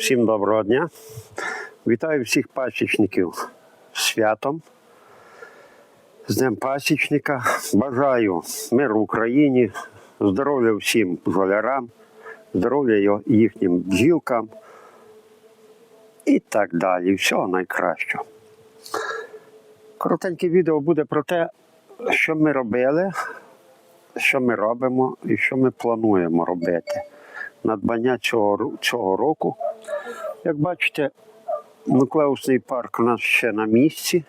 Всім доброго дня. Вітаю всіх пасічників святом. З Днем пасічника. Бажаю миру Україні, здоров'я всім бджолярам, здоров'я їхнім бджілкам і так далі. Всього найкращого. Коротеньке відео буде про те, що ми робили, що ми робимо і що ми плануємо робити. Надбання цього, цього року. Як бачите, нуклеусний парк у нас ще на місці.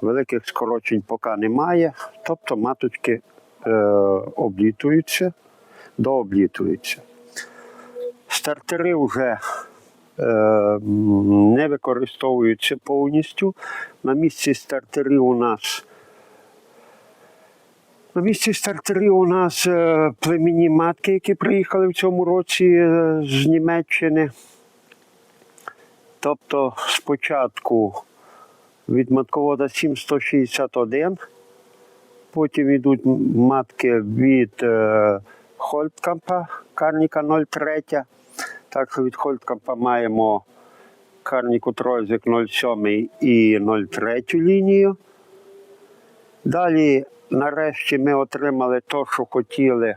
Великих скорочень поки немає. Тобто маточки е, облітуються, дооблітуються. Стартери вже е, не використовуються повністю. На місці стартерів у нас на місці стартерів у нас е, племінні матки, які приїхали в цьому році е, з Німеччини. Тобто спочатку від матковода 7161, потім йдуть матки від е, Хольткампа, карніка 03. Так що від Хольткампа маємо карніку Тройзик 07 і 03 лінію. Далі, нарешті, ми отримали те, що хотіли.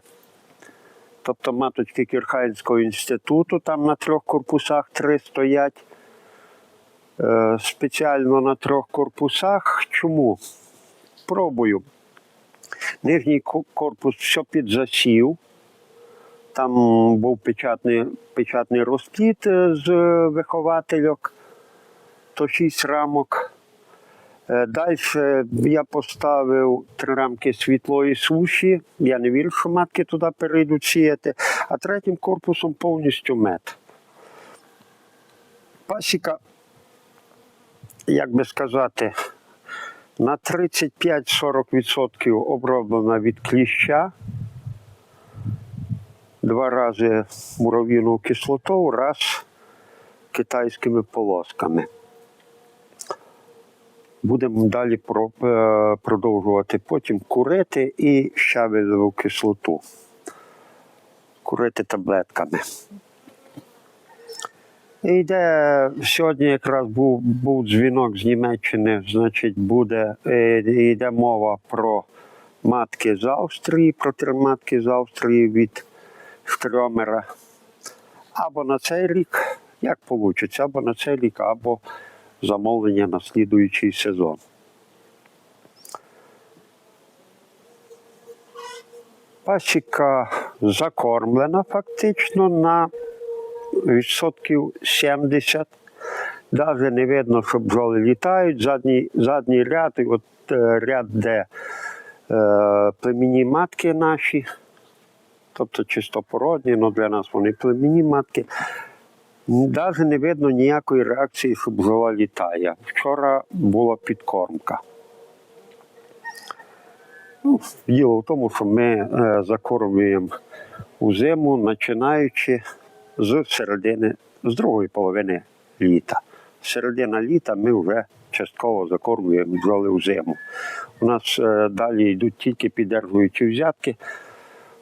Тобто маточки Кірхайнського інституту, там на трьох корпусах три стоять. Е, спеціально на трьох корпусах. Чому? Пробую. Нижній корпус все під засів. Там був печатний, печатний розпліт е, з е, виховательок, то шість рамок. Далі я поставив три рамки світлої суші. Я не вірю, що матки туди перейдуть сіяти. А третім корпусом повністю мед. Пасіка, як би сказати, на 35-40% оброблена від кліща. Два рази мурав'їну кислоту, раз китайськими полосками. Будемо далі е, продовжувати потім курити і щавелеву кислоту. Курити таблетками. І Йде сьогодні якраз був, був дзвінок з Німеччини, значить, буде е, йде мова про матки з Австрії, про три матки з Австрії від Штромера. Або на цей рік, як вийде, або на цей рік, або замовлення на слідуючий сезон. Пасіка закормлена фактично на відсотків 70. Навіть не видно, що бджоли літають. Задній, задній ряд, і от е, ряд, де е, племінні матки наші, тобто чистопородні, але для нас вони племінні матки. Навіть не видно ніякої реакції, що бджола літає. Вчора була підкормка. Ну, діло в тому, що ми е, закормлюємо у зиму, починаючи з середини, з другої половини літа. Середина літа ми вже частково закормлюємо бджоли у зиму. У нас е, далі йдуть тільки піддержуючі взятки,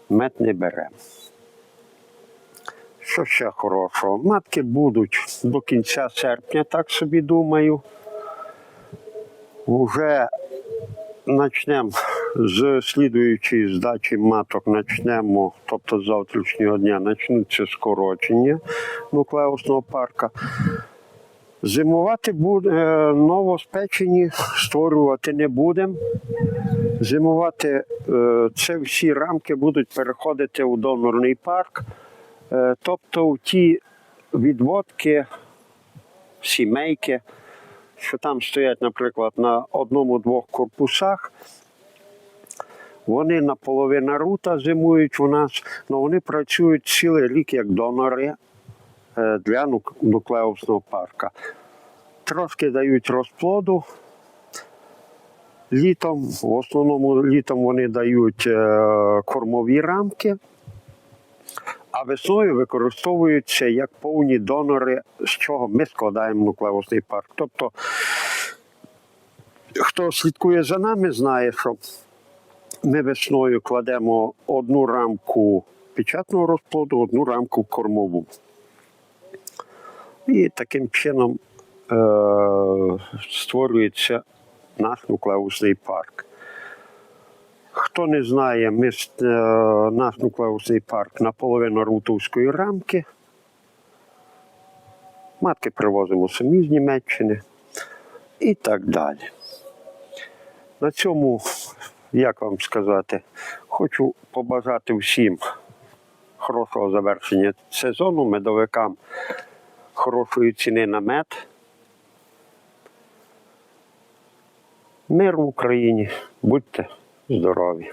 мед не беремо. Що ще хорошого? Матки будуть до кінця серпня, так собі думаю. Вже почнемо з слідуючої здачі маток, почнемо, тобто з завтрашнього дня почнуться скорочення нуклеусного парка. Зимувати буде е, новоспечені, створювати не будемо. Зимувати е, це всі рамки будуть переходити у донорний парк. Е, Тобто в ті відводки, сімейки, що там стоять, наприклад, на одному-двох корпусах, вони наполовину рута зимують у нас, але вони працюють цілий рік як донори е, для нук- нуклеусного парка. Трошки дають розплоду. Літом, в основному літом вони дають е, кормові рамки, а весною використовуються як повні донори, з чого ми складаємо нуклеусний парк. Тобто, хто слідкує за нами, знає, що ми весною кладемо одну рамку печатного розплоду, одну рамку кормову. І таким чином е, створюється наш нуклеусний парк. Хто не знає, ми, е, наш нуклеусний парк наполовину рутовської рамки. Матки привозимо самі з Німеччини і так далі. На цьому, як вам сказати, хочу побажати всім хорошого завершення сезону, медовикам хорошої ціни на мед. Мир в Україні, будьте здорові!